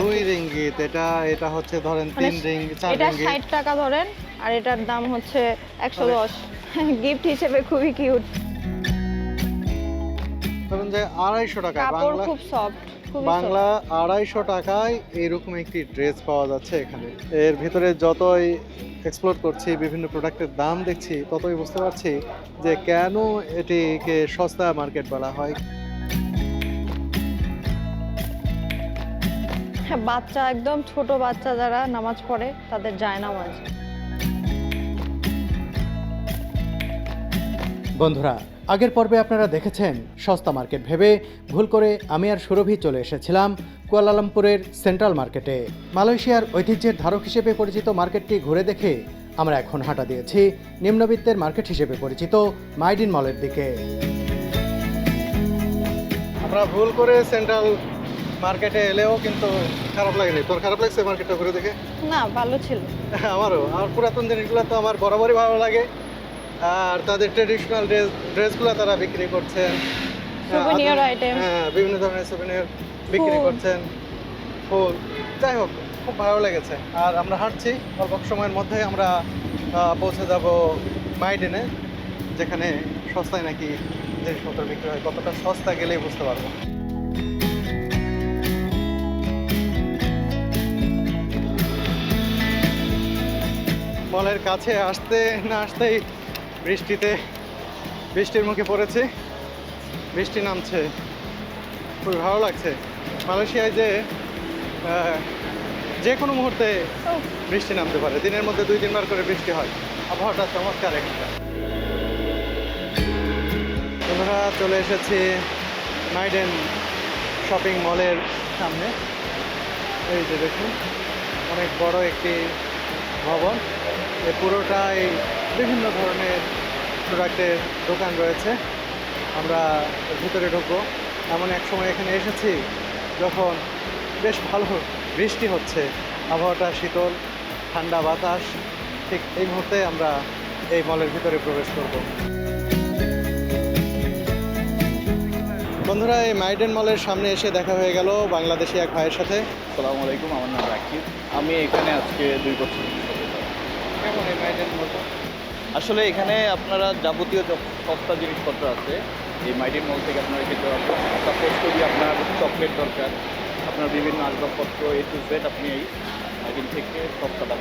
দুই। রিঙ্গিত এটা এটা হচ্ছে ধরেন মানে তিন রিং চার এটা রিঙ্গিত টাকা ধরেন আর এটার দাম হচ্ছে একশো দশ। গিফট হিসেবে খুবই কিউট ধরুন যে আড়াইশো টাকা কাপড় বাংলা খুব সফট বাংলা আড়াইশো টাকায় এইরকম একটি ড্রেস পাওয়া যাচ্ছে এখানে। এর ভিতরে যতই এক্সপ্লোর করছি বিভিন্ন প্রোডাক্টের দাম দেখছি ততই বুঝতে পারছি যে কেন এটিকে সস্তা মার্কেট বলা হয়। বাচ্চা একদম ছোট বাচ্চা যারা নামাজ পড়ে তাদের যায় নামাজ। বন্ধুরা আগের পর্বে আপনারা দেখেছেন সস্তা মার্কেট ভেবে ভুল করে আমি আর সুরভি চলে এসেছিলাম কুয়ালালামপুরের সেন্ট্রাল মার্কেটে। মালয়েশিয়ার ঐতিহ্যের ধারক হিসেবে পরিচিত মার্কেটটি ঘুরে দেখে আমরা এখন হাঁটা দিয়েছি নিম্নবিত্তের মার্কেট হিসেবে পরিচিত মাইডিন মলের দিকে। আমরা ভুল করে সেন্ট্রাল মার্কেটে এলেও কিন্তু খারাপ লাগেনি তোর খারাপ লাগছে মার্কেটটা ঘুরে দেখে? না ভালো ছিল। আমারও। আমার পুরাতন জিনিসগুলো তো আমার বরাবরই ভালো লাগে। আর তাদের ট্রেডিশনাল ড্রেস ড্রেসগুলো তারা বিক্রি করছেন। আধুনিক- items. হ্যাঁ বিভিন্ন ধরনের সুভিনিয়র বিক্রি করছেন। ফুল। যাই হোক খুব ভালো লেগেছে। আর আমরা হাঁটছি অল্প সময়ের মধ্যে আমরা পৌঁছে যাব মাইডেনে যেখানে সস্তায় নাকি জিনিসপত্র বিক্রি হয়। কতটা সস্তা গেলেই বুঝতে পারব। মলের কাছে আসতে না আসতেই বৃষ্টিতে, বৃষ্টির মুখে পড়েছি। বৃষ্টি নামছে। খুবই ভালো লাগছে। মালয়েশিয়ায় যে যে কোনো মুহূর্তে বৃষ্টি নামতে পারে। দিনের মধ্যে দুই তিনবার করে বৃষ্টি হয়। আবহাওয়াটা চমৎকার এখানটা বন্ধুরা, চলে এসেছি মাইডেন শপিং মলের সামনে। এই যে দেখুন, অনেক বড় একটি ভবন। এই পুরোটাই বিভিন্ন ধরনের প্রোডাক্টের দোকান রয়েছে। আমরা ভিতরে ঢুকবো। এমন এক সময় এখানে এসেছি যখন বেশ ভালো বৃষ্টি হচ্ছে। আবহাওয়াটা শীতল, ঠান্ডা বাতাস। ঠিক এই মুহূর্তে আমরা এই মলের ভিতরে প্রবেশ করব। বন্ধুরা, এই মাইডেন মলের সামনে এসে দেখা হয়ে গেল বাংলাদেশি এক ভাইয়ের সাথে। আসসালামু আলাইকুম, আমার নাম রাকিব। আমি এখানে আজকে দুই বছর মাইডেন আসলে এখানে আপনারা যাবতীয় সস্তা জিনিসপত্র আছে। এই মাইডিন মল থেকে আপনারা খেতে পারবেন। সাপোজ যদি আপনার চকলেট দরকার। আপনার বিভিন্ন আসবাবপত্র এ টু জেড আপনি এই মাইডিন থেকে সস্তা দাম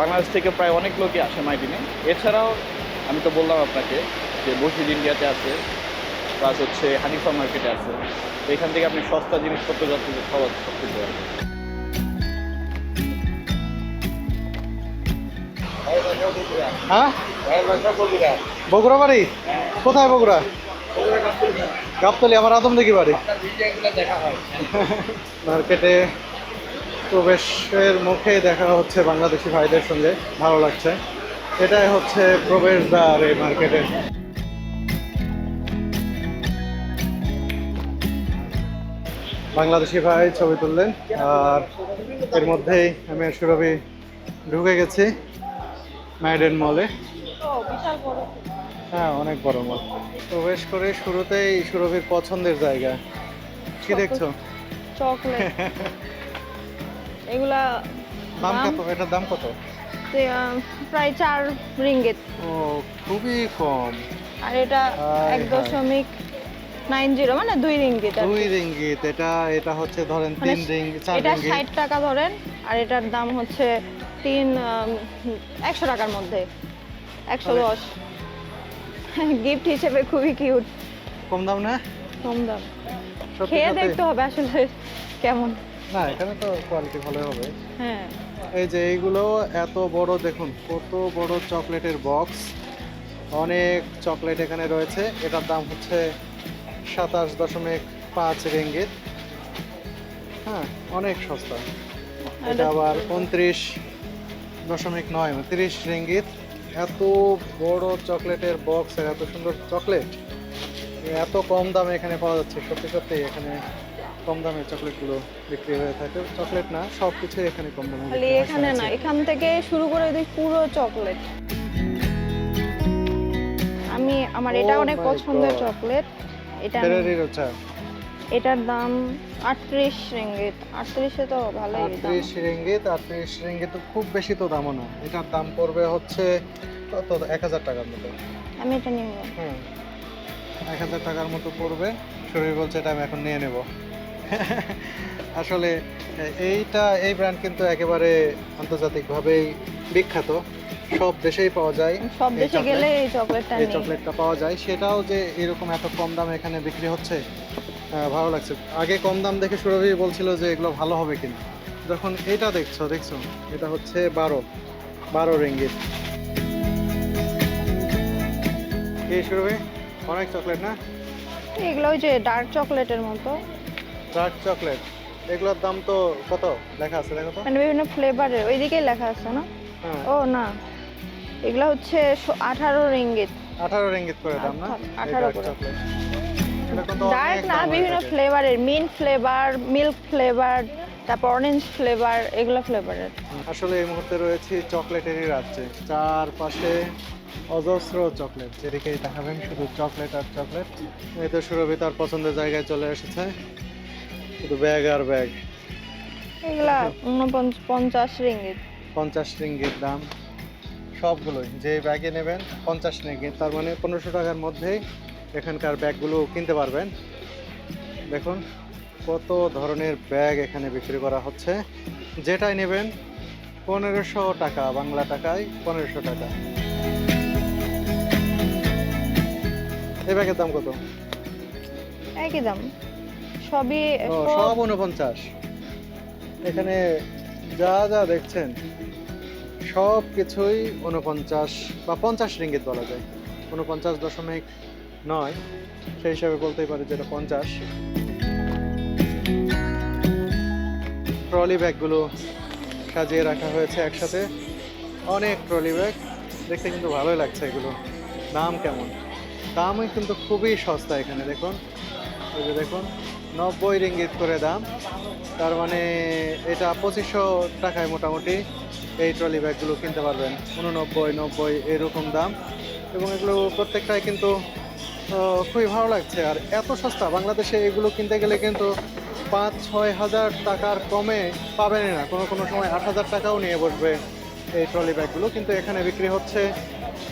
বাংলাদেশ থেকে প্রায় অনেক লোকই আসে মাইডিনে এছাড়াও আমি তো বললাম আপনাকে যে মসজিদ ইন্ডিয়াতে আছে, প্লাস হচ্ছে হানিফা মার্কেটে আছে। তো এখান থেকে আপনি সস্তা জিনিসপত্র যত সব কিনতে পারবেন। হ্যাঁ? বগুড়া বাড়ি কোথায় বগুড়া? গাবতলি, আমার আদম দেখি বাড়ি। মার্কেটে প্রবেশের মুখে দেখা হচ্ছে বাংলাদেশি ভাইদের সঙ্গে, ভালো লাগছে। এটাই হচ্ছে প্রবেশদ্বার এই মার্কেটের বাংলাদেশি ভাই ছবি তুললেন, আর এর মধ্যেই আমি সুরভি ঢুকে গেছি। ম্যাডেন মলে হ্যাঁ অনেক বড় মল প্রবেশ করে শুরুতেই সুরভির পছন্দের জায়গা। কি দেখছ? চকলেট। এগুলা দাম? কত? এটার দাম কত? প্রায় চার রিঙ্গিত। ও খুবই কম। আর এটা এক দশমিক নাইন জিরো মানে দুই রিঙ্গিত দুই। রিঙ্গিত। এটা এটা হচ্ছে ধরেন মানে তিন রিং এটা রিঙ্গিত। ষাট টাকা ধরেন আর এটার দাম হচ্ছে তিন একশো টাকার মধ্যে। একশো। দশ। গিফট হিসেবে খুবই কিউট কম দাম না? কম দাম। খেয়ে দেখতে হবে আসলে কেমন। না এখানে তো কোয়ালিটি ভালো হবে। হ্যাঁ। এই যে এইগুলো এত বড় দেখুন কত বড় চকলেটের বক্স অনেক চকলেট এখানে রয়েছে। এটার দাম হচ্ছে সাতাশ দশমিক পাঁচ রিঙ্গিত। হ্যাঁ অনেক সস্তা। এটা আবার উনত্রিশ দশমিক নয় মানে তিরিশ রিঙ্গিত। এত বড় চকলেটের বক্স আর এত সুন্দর চকলেট। এত কম দামে এখানে পাওয়া যাচ্ছে সত্যি সত্যি এখানে কম দামে চকলেটগুলো বিক্রি হয়ে থাকে। চকলেট না সব কিছুই এখানে কম দামে এখানে না এখান থেকে শুরু করে দিই পুরো চকলেট। আমি আমার এটা Oh অনেক পছন্দের চকলেট। এটা ফেরারির চা। এটার দাম আটত্রিশ রিঙ্গিত। আটত্রিশে তো ভালোই আটত্রিশ রিঙ্গিত আটত্রিশ রিঙ্গিত তো খুব বেশি তো দামও না। এটার দাম পড়বে হচ্ছে কত? এক হাজার টাকার মতো। আমি এটা নিব। হুম। এক হাজার টাকার মতো পড়বে। শরীর বলছে এটা আমি এখন নিয়ে নেব। আসলে এইটা এই ব্র্যান্ড কিন্তু একেবারে আন্তর্জাতিকভাবেই বিখ্যাত। সব দেশেই পাওয়া যায়। সব দেশে গেলে এই চকলেটটা এই চকলেটটা পাওয়া যায়। সেটাও যে এরকম এত কম দামে এখানে বিক্রি হচ্ছে? ভালো লাগছে। আগে কম দাম দেখে সুরভি বলছিল যে এগুলো ভালো হবে কিনা। যখন এটা দেখছ দেখছ এটা হচ্ছে বারো বারো রিঙ্গিত। এই সুরভি? অনেক চকলেট না? এগুলো ওই যে ডার্ক চকলেটের মতো। Dark chocolate. এগুলোর দাম তো কত? লেখা আছে দেখো তো। মানে বিভিন্ন ফ্লেভারের ওইদিকেই লেখা আছে না? হ্যাঁ। ও না। এগুলো হচ্ছে আঠারো রিঙ্গিত। আঠারো রিঙ্গিত করে দাম না? আঠারো করে। ডার্ক না বিভিন্ন ফ্লেভারের মিন্ট ফ্লেভার মিল্ক ফ্লেভার তারপর অরেঞ্জ ফ্লেভার এগুলো ফ্লেভারের আসলে এই মুহূর্তে রয়েছে চকলেটেরই রাজ্যে। চারপাশে অজস্র চকলেট যেদিকেই দেখাবেন শুধু চকলেট আর চকলেট। এই তো সুরভি তার পছন্দের জায়গায় চলে এসেছে। শুধু ব্যাগ আর ব্যাগ। এগুলা পঞ্চাশ রিঙ্গিত। পঞ্চাশ রিঙ্গিত দাম। সবগুলোই। যে ব্যাগে নেবেন পঞ্চাশ রিঙ্গিত। তার মানে পনেরোশো টাকার মধ্যেই এখানকার ব্যাগগুলো কিনতে পারবেন। দেখুন কত ধরনের ব্যাগ এখানে বিক্রি করা হচ্ছে। যেটাই নেবেন পনেরোশো টাকা বাংলা টাকায় পনেরোশো টাকা। এই ব্যাগের দাম কত? একই দাম। সবই সব উনপঞ্চাশ এখানে যা যা দেখছেন সব কিছুই উনপঞ্চাশ বা পঞ্চাশ রিঙ্গিত বলা যায়। উনপঞ্চাশ দশমিক নয়, সেই হিসাবে বলতেই পারি যেটা পঞ্চাশ। ট্রলি ব্যাগগুলো সাজিয়ে রাখা হয়েছে একসাথে। অনেক ট্রলি ব্যাগ। দেখতে কিন্তু ভালোই লাগছে এগুলো। দাম কেমন? দামই কিন্তু খুবই সস্তা এখানে, দেখুন। এই যে দেখুন, নব্বই রিঙ্গিত করে দাম। তার মানে এটা পঁচিশশো টাকায় মোটামুটি এই ট্রলি ব্যাগগুলো কিনতে পারবেন। উননব্বই, নব্বই, এরকম দাম। এবং এগুলো প্রত্যেকটাই কিন্তু খুবই ভালো লাগছে। আর এত সস্তা, বাংলাদেশে এগুলো কিনতে গেলে কিন্তু পাঁচ, ছয় হাজার টাকার কমে পাবেনই না। কোনো কোনো সময় আট হাজার টাকাও নিয়ে বসবে এই ট্রলি ব্যাগগুলো, কিন্তু এখানে বিক্রি হচ্ছে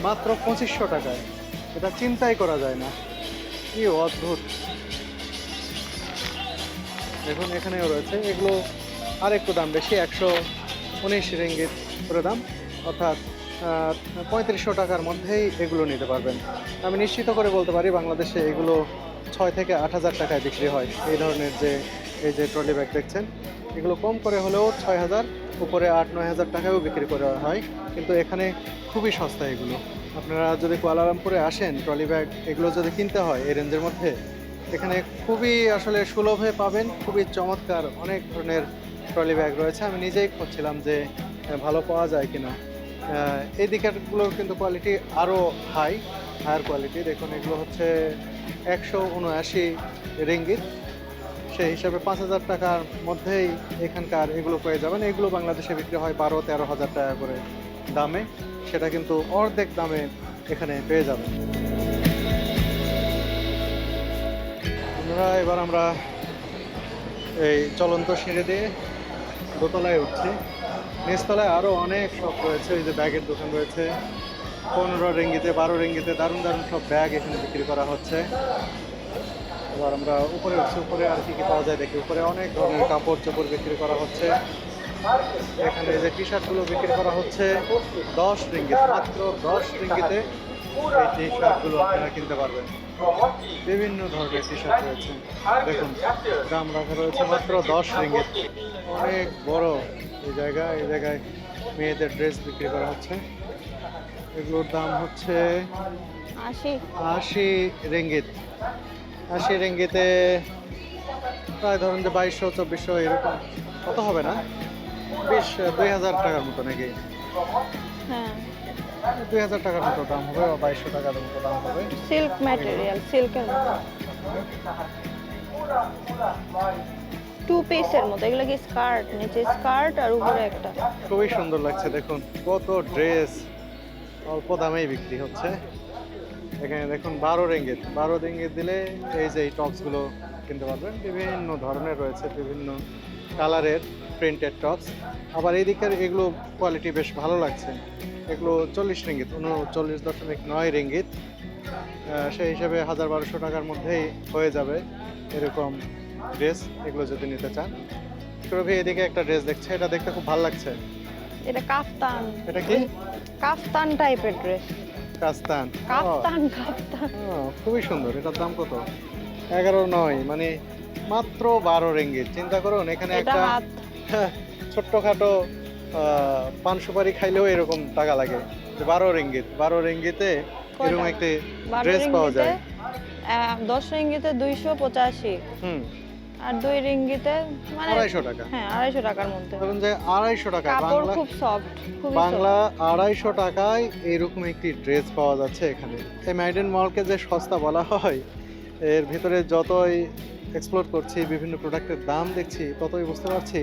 মাত্র পঁচিশশো টাকায়। এটা চিন্তাই করা যায় না। কি অদ্ভুত। দেখুন, এখানেও রয়েছে। এগুলো আর একটু দাম বেশি, একশো উনিশ রিঙ্গিত করে দাম। অর্থাৎ পঁয়ত্রিশশো টাকার মধ্যেই এগুলো নিতে পারবেন। আমি নিশ্চিত করে বলতে পারি বাংলাদেশে এগুলো ছয় থেকে আট হাজার টাকায় বিক্রি হয়। এই ধরনের যে, এই যে ট্রলি ব্যাগ দেখছেন, এগুলো কম করে হলেও ছয় হাজার, উপরে আট, নয় হাজার টাকায়ও বিক্রি করা হয়। কিন্তু এখানে খুবই সস্তা এগুলো। আপনারা যদি কুয়ালালামপুরে আসেন, ট্রলি ব্যাগ এগুলো যদি কিনতে হয় এই রেঞ্জের মধ্যে, এখানে খুবই আসলে সুলভে পাবেন, খুবই চমৎকার অনেক ধরনের ট্রলি ব্যাগ রয়েছে। আমি নিজেই খুঁজছিলাম যে, ভালো পাওয়া যায় কিনা। এই দিকেরগুলোর কিন্তু কোয়ালিটি আরও হাই হায়ার কোয়ালিটি দেখুন, এগুলো হচ্ছে একশো উনআশি রিঙ্গিত। সেই হিসাবে পাঁচ হাজার টাকার মধ্যেই এখানকার এগুলো পেয়ে যাবেন। এগুলো বাংলাদেশে বিক্রি হয় বারো তেরো হাজার টাকা করে দামে। সেটা কিন্তু অর্ধেক দামে এখানে পেয়ে যাবেন। আমরা এবার আমরা এই চলন্ত সিঁড়ি দিয়ে দোতলায় উঠছি। নিচতলায় আরও অনেক শপ রয়েছে। এই যে ব্যাগের দোকান রয়েছে। পনেরো রিঙ্গিতে, বারো রিঙ্গিতে দারুণ দারুণ সব ব্যাগ এখানে বিক্রি করা হচ্ছে। এবার আমরা উপরে উঠছি। উপরে আর কি কি পাওয়া যায় দেখি। উপরে অনেক ধরনের কাপড় চোপড় বিক্রি করা হচ্ছে। এখানে যে টি শার্টগুলো বিক্রি করা হচ্ছে, দশ রিঙ্গিত, মাত্র দশ রিঙ্গিতে এই টি শার্টগুলো আপনারা কিনতে পারবেন। বিভিন্ন ধরনের টি শার্ট রয়েছে। দেখুন, দাম রাখা রয়েছে মাত্র দশ রিঙ্গিত। অনেক বড় এই জায়গা এই জায়গায় মেয়েদের ড্রেস বিক্রি করা হচ্ছে। এগুলোর দাম হচ্ছে আশি। আশি রিঙ্গিত। আশি রেঙ্গিতে প্রায় ধরুন যে বাইশশো চব্বিশশো এরকম কত হবে না। বিশ দুই হাজার টাকার মতো নাকি? হ্যাঁ। দুই হাজার টাকার মতো দাম হবে বা বাইশশো টাকার মতো দাম হবে। সিল্ক ম্যাটেরিয়াল সিল্কের টু পিসের মতো, এগুলো স্কার্ট নিচে স্কার্ট আর উপরে একটা? খুবই সুন্দর লাগছে, দেখুন কত ড্রেস অল্প দামেই বিক্রি হচ্ছে। এখানে দেখুন বারো রিঙ্গিত বারো রিঙ্গিত দিলে এই যে এই টপসগুলো কিনতে পারবেন। বিভিন্ন ধরনের রয়েছে, বিভিন্ন কালারের প্রিন্টেড টপস আবার এই এগুলো কোয়ালিটি বেশ ভালো লাগছে। এগুলো চল্লিশ রিঙ্গিত, উনচল্লিশ দশমিক নয় রিঙ্গিত। সেই হিসাবে হাজার বারোশো টাকার মধ্যেই হয়ে যাবে এরকম ড্রেস এগুলো যদি নিতে চান। সুরভি এদিকে একটা ড্রেস দেখছে এটা দেখতে খুব ভালো লাগছে। এটা কাফতান। এটা কি? কাফতান টাইপের ড্রেস। কাফতান। কাফতান কাফতান। খুবই সুন্দর। এটার দাম কত? এগারো নয় মানে মাত্র বারো রেঙ্গিত। চিন্তা করুন এখানে একটা ছোট্টখাটো পান সুপারি খাইলেও এরকম টাকা লাগে। বারো রিঙ্গিত। বারো রিঙ্গিতে এরকম? একটি ড্রেস পাওয়া যায়। দশ রিঙ্গিতে দুইশো পঁচাশি। হুম। আর দুই রিঙ্গিতে মানে আড়াইশো টাকা। হ্যাঁ আড়াইশো টাকার মধ্যে। ধরুন যে আড়াইশো টাকা কাপড় বাংলা খুব সফট বাংলা আড়াইশো টাকায় এইরকম একটি ড্রেস পাওয়া যাচ্ছে এখানে। এই মাইডেন মলকে যে সস্তা বলা হয় এর ভিতরে যতই এক্সপ্লোর করছি বিভিন্ন প্রোডাক্টের দাম দেখছি ততই বুঝতে পারছি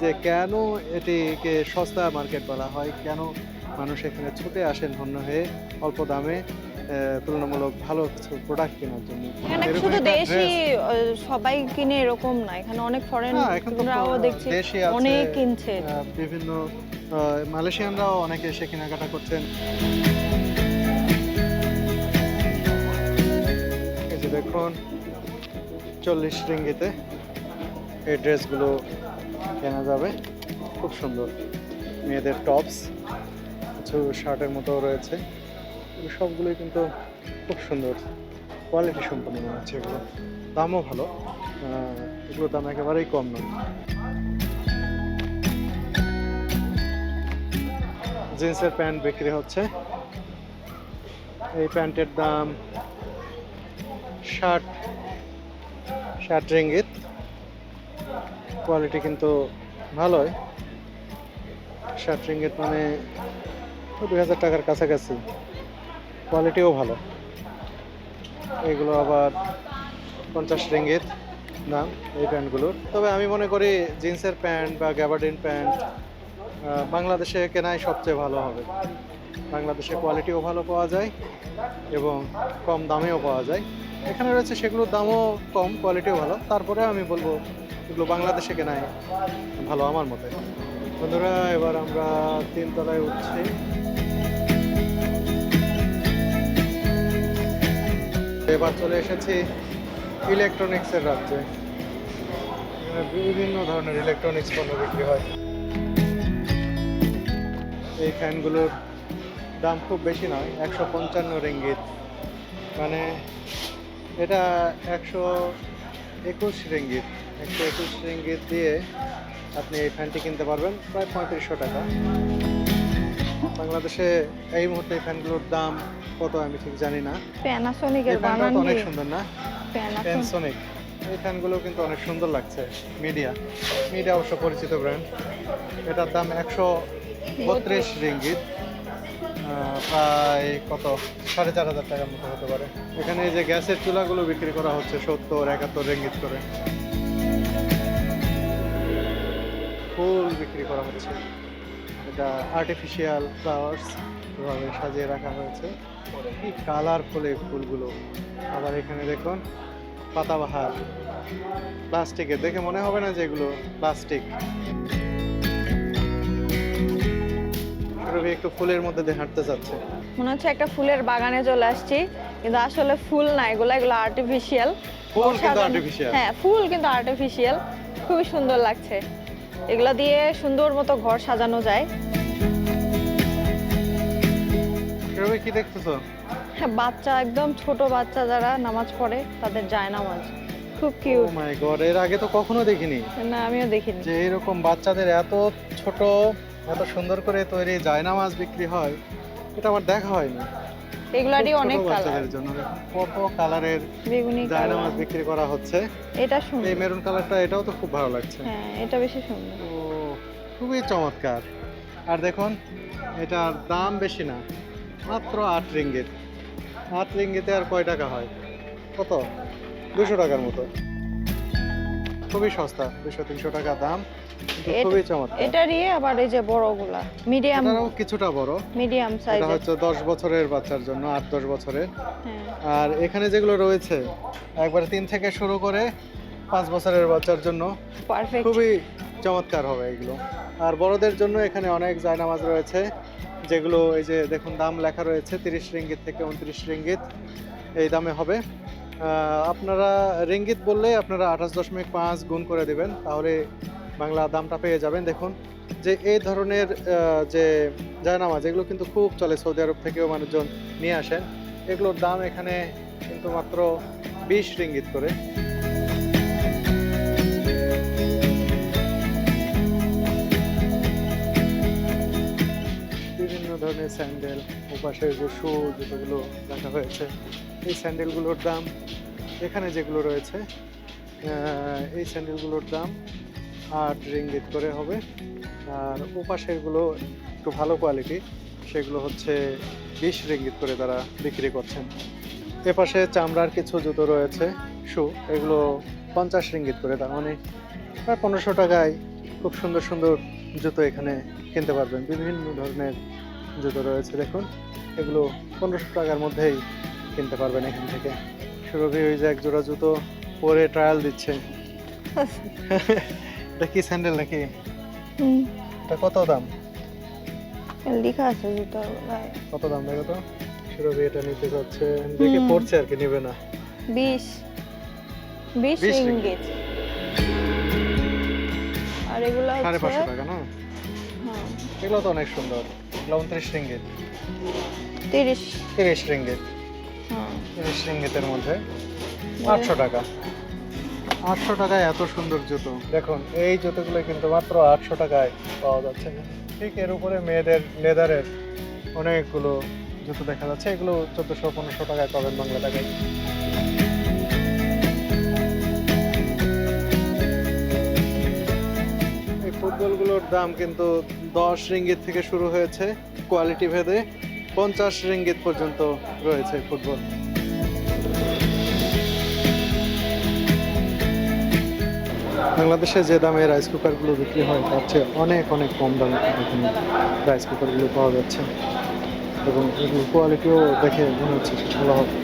যে কেন এটিকে সস্তা মার্কেট বলা হয় কেন মানুষ এখানে ছুটে আসেন ধন্য হয়ে অল্প দামে। তুলনামূলক ভালো কিছু প্রোডাক্ট কেনার জন্য। এখানে শুধু দেশি সবাই কিনে এরকম না। এখানে অনেক ফরেন রাও দেখছি অনেক কিনছে। বিভিন্ন মালয়েশিয়ানরাও অনেকে এসে কেনাকাটা করছেন। এই যে দেখুন চল্লিশ রিঙ্গিতে এই ড্রেসগুলো কেনা যাবে। খুব সুন্দর। মেয়েদের টপস কিছু শার্টের মতো রয়েছে। সবগুলোই কিন্তু খুব সুন্দর কোয়ালিটি সম্পন্ন মনে হচ্ছে এগুলো। দামও ভালো। এগুলোর দাম একেবারেই কম নয়। জিন্সের প্যান্ট বিক্রি হচ্ছে। এই প্যান্টের দাম ষাট ষাট রিঙ্গিত। কোয়ালিটি কিন্তু ভালোই। ষাট রিঙ্গিত মানে দুই হাজার টাকার কাছাকাছি। কোয়ালিটিও ভালো। এগুলো আবার পঞ্চাশ রিঙ্গিত দাম এই প্যান্টগুলোর। তবে আমি মনে করি জিন্সের প্যান্ট বা গ্যাবার্ডিন প্যান্ট বাংলাদেশে কেনাই সবচেয়ে ভালো হবে। বাংলাদেশে কোয়ালিটিও ভালো পাওয়া যায় এবং কম দামেও পাওয়া যায়। এখানে রয়েছে সেগুলোর দামও কম কোয়ালিটিও ভালো। তারপরে আমি বলব, এগুলো বাংলাদেশে কেনাই ভালো আমার মতে। বন্ধুরা, এবার আমরা তিনতলায় উঠছি। এবার চলে এসেছি ইলেকট্রনিক্সের রাজ্যে। বিভিন্ন ধরনের ইলেকট্রনিক্স পণ্য বিক্রি হয়। এই ফ্যানগুলোর দাম খুব বেশি নয়, একশো পঞ্চান্ন রিঙ্গিত। মানে এটা একশো একুশ রিঙ্গিত। একশো একুশ রিঙ্গিত দিয়ে আপনি এই ফ্যানটি কিনতে পারবেন, প্রায় পঁয়ত্রিশশো টাকা। বাংলাদেশে এই মুহূর্তে এই ফ্যানগুলোর দাম কত আমি ঠিক জানি না। প্যানাসোনিকের বানান অনেক সুন্দর না? প্যানাসোনিক এই ফ্যানগুলো কিন্তু অনেক সুন্দর লাগছে মিডিয়া। মিডিয়া অবশ্য পরিচিত ব্র্যান্ড এটার দাম একশো বত্রিশ রিঙ্গিত। প্রায় কত? সাড়ে চার হাজার টাকার মতো হতে পারে। এখানে এই যে গ্যাসের চুলাগুলো বিক্রি করা হচ্ছে সত্তর একাত্তর রিঙ্গিত করে। ফুল বিক্রি করা হচ্ছে। এটা আর্টিফিশিয়াল ফ্লাওয়ার্স এভাবে সাজিয়ে রাখা হয়েছে। কি কালারফুল এই ফুলগুলো? আবার এখানে দেখুন পাতাবাহার। প্লাস্টিকের দেখে মনে হবে না যে এগুলো প্লাস্টিক সুরভি একটু ফুলের মধ্যে দিয়ে হাঁটতে চাচ্ছে মনে হচ্ছে একটা ফুলের বাগানে চলে আসছি কিন্তু আসলে ফুল না এগুলো এগুলো আর্টিফিশিয়াল ফুল কিন্তু artificial। হ্যাঁ ফুল কিন্তু আর্টিফিশিয়াল খুবই সুন্দর লাগছে। এগুলো দিয়ে সুন্দর মতো ঘর সাজানো যায়। কি দেখতেছো? হ্যাঁ বাচ্চা একদম ছোট বাচ্চা যারা নামাজ পড়ে তাদের যায় নামাজ। খুব কিউট মাই গড এর আগে তো কখনো দেখিনি। না আমিও দেখিনি। যে এরকম বাচ্চাদের এত ছোট এত সুন্দর করে তৈরি জায়নামাজ বিক্রি হয় এটা আমার দেখা হয়নি। এগুলারই অনেক কালার জন্য কত কালারের বেগুনি ডায়নামাস বিক্রি করা হচ্ছে। এটা সুন্দর। এই মেরুন কালারটা এটাও তো খুব ভালো লাগছে। হ্যাঁ এটা বেশি সুন্দর। ও খুবই চমৎকার। আর দেখুন এটার দাম বেশি না মাত্র আট রিঙ্গিত। আট রিঙ্গিতে আর কয় টাকা হয়? কত? দুশো টাকার মতো। খুবই সস্তা দুশো তিনশো টাকা দাম খুবই চমৎকার। এটারই আবার এই যে বড়গুলা মিডিয়াম কিছুটা বড়। মিডিয়াম সাইজ এটা হচ্ছে দশ বছরের বাচ্চার জন্য আট দশ বছরের। হ্যাঁ। আর এখানে যেগুলো রয়েছে একবারে তিন থেকে শুরু করে পাঁচ বছরের বাচ্চার জন্য খুবই চমৎকার হবে এগুলো। আর বড়দের জন্য এখানে অনেক জায়নামাজ রয়েছে যেগুলো এই যে দেখুন দাম লেখা রয়েছে তিরিশ রিঙ্গিত থেকে উনত্রিশ রিঙ্গিত এই দামে হবে। আপনারা রিঙ্গিত বললে আপনারা আঠাশ দশমিক পাঁচ গুণ করে দেবেন, তাহলে বাংলা দামটা পেয়ে যাবেন। দেখুন, যে এই ধরনের যে জায়নামাজ, এগুলো কিন্তু খুব চলে সৌদি আরব থেকেও মানুষজন নিয়ে আসেন। এগুলোর দাম এখানে কিন্তু মাত্র বিশ রিঙ্গিত করে। বিভিন্ন ধরনের স্যান্ডেল ওপাশে যে শু জুতোগুলো রাখা হয়েছে, এই স্যান্ডেলগুলোর দাম এখানে যেগুলো রয়েছে এই স্যান্ডেলগুলোর দাম আট রিঙ্গিত করে হবে। আর ওপাশেরগুলো একটু ভালো কোয়ালিটি, সেগুলো হচ্ছে বিশ রিঙ্গিত করে তারা বিক্রি করছেন। এপাশে চামড়ার কিছু জুতো রয়েছে, শু, এগুলো পঞ্চাশ রিঙ্গিত করে তার মানে প্রায় পনেরোশো টাকায় খুব সুন্দর সুন্দর জুতো এখানে কিনতে পারবেন। বিভিন্ন ধরনের জুতো রয়েছে, দেখুন। এগুলো পনেরোশো টাকার মধ্যেই কিনতে পারবেন এখান থেকে। সুরভি ওই যে এক জোড়া জুতো পরে ট্রায়াল দিচ্ছে। এটা কি স্যান্ডেল নাকি? এটা কত দাম? লেখা আছে জুতো কত দাম দেখো তো? সুরভি এটা নিতে যাচ্ছে। দেখে পড়ছে আর কি নেবে না। বিশ। বিশ 20 রিঙ্গিত আর এগুলো সাড়ে পাঁচশো টাকা না? হ্যাঁ। এগুলো তো অনেক সুন্দর। এগুলো উনত্রিশ রিঙ্গিত তিরিশ। তিরিশ রিঙ্গিত তিরিশ রিঙ্গিতের মধ্যে আটশো টাকা। আটশো টাকায় এত সুন্দর জুতো। দেখুন এই জুতোগুলো কিন্তু মাত্র আটশো টাকায় পাওয়া যাচ্ছে। ঠিক এর উপরে মেয়েদের লেদারের অনেকগুলো জুতো দেখা যাচ্ছে। এগুলো চোদ্দোশো পনেরোশো টাকায় পাবেন বাংলা টাকায়। এই ফুটবলগুলোর দাম কিন্তু দশ রিঙ্গিত থেকে শুরু হয়েছে কোয়ালিটি ভেদে। পঞ্চাশ রিঙ্গিত পর্যন্ত রয়েছে ফুটবল। বাংলাদেশে যে দামে রাইস কুকারগুলো বিক্রি হয়, তার চেয়ে অনেক অনেক কম দামে এখানে রাইস কুকারগুলো পাওয়া যাচ্ছে। এবং এগুলোর কোয়ালিটিও দেখে মনে হচ্ছে ভালো হবে।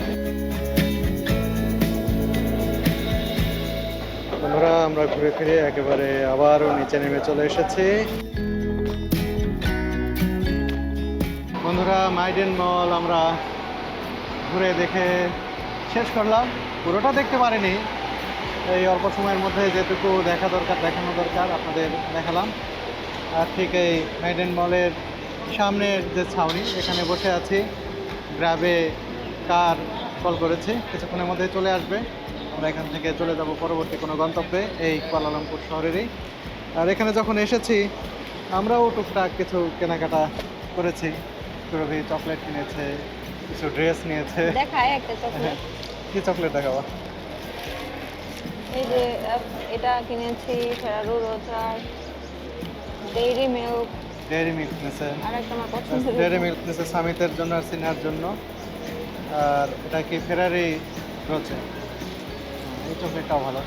আমরা আমরা ঘুরে ফিরে একেবারে আবারও নিচে নেমে চলে এসেছি। বন্ধুরা, মাইডেন মল, আমরা ঘুরে দেখে শেষ করলাম। পুরোটা দেখতে পারিনি। এই অল্প সময়ের মধ্যে যেটুকু দেখা দরকার, দেখানো দরকার, আপনাদের দেখালাম। আর ঠিক এই মাইডেন মলের সামনের যে ছাউনি, এখানে বসে আছি। গ্রাবে কার কল করেছি, কিছুক্ষণের মধ্যে চলে আসবে। আমরা এখান থেকে চলে যাব পরবর্তী কোনো গন্তব্যে, এই কুয়ালালামপুর শহরেরই। আর এখানে যখন এসেছি, আমরাও টুকটাক কিছু কেনাকাটা করেছি। সুরভি চকলেট কিনেছে কিছু ড্রেস নিয়েছে। দেখায় একটা চকলেট কি চকলেট দেখাবা? এই যে এটা কিনেছি ফেরারো রোজার ডেইরি মিল্ক ডেয়ারি মিল্ক নিয়েছে। আর একটা আমার পছন্দের। ডেয়ারি মিল্ক নিয়েছে সামিতের জন্য আর সিনহার জন্য। আর এটা কি ফেরারি রয়েছে? এই চকলেটটাও ভালো।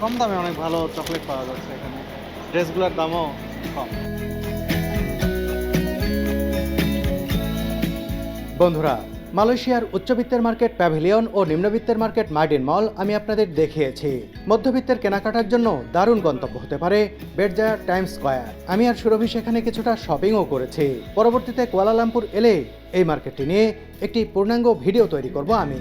কম দামে অনেক ভালো চকলেট পাওয়া যাচ্ছে এখানে। ড্রেসগুলোর দামও কম। বন্ধুরা, মালয়েশিয়ার উচ্চবিত্তের মার্কেট প্যাভিলিয়ন ও নিম্নবিত্তের মার্কেট মার্ডিন মল আমি আপনাদের দেখিয়েছি। মধ্যবিত্তের কেনাকাটার জন্য দারুণ গন্তব্য হতে পারে বেডজায়ার টাইম স্কোয়ার। আমি আর সুরভি সেখানে কিছুটা শপিংও করেছি। পরবর্তীতে কুয়ালালামপুর এলে এই মার্কেটটি নিয়ে একটি পূর্ণাঙ্গ ভিডিও তৈরি করব আমি।